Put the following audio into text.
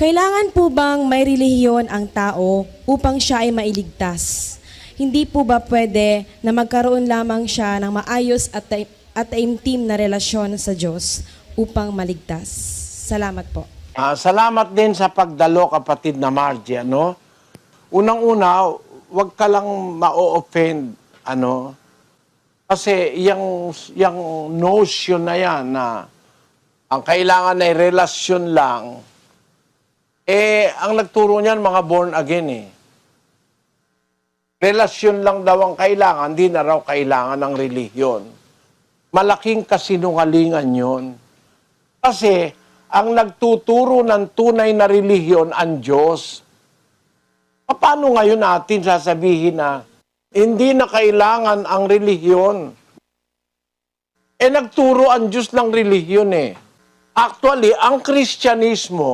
Kailangan po bang may relihiyon ang tao upang siya ay mailigtas? Hindi po ba pwede na magkaroon lamang siya ng maayos at, at taimtim na relasyon sa Diyos upang maligtas? Salamat po. Ah, salamat din sa pagdalo, kapatid na Margie, ano? Unang-una, wag ka lang ma-offend, ano? Kasi yung, yung notion na yan na ang kailangan ay relasyon lang, eh, ang nagturo niyan, mga born again eh. Relasyon lang daw ang kailangan, di na raw kailangan ng relihiyon. Malaking kasinungalingan yon. Kasi, ang nagtuturo ng tunay na relihiyon ang Diyos. Paano ngayon natin sasabihin na hindi na kailangan ang relihiyon? Eh nagturo ang Diyos ng relihiyon eh. Actually, ang Kristyanismo,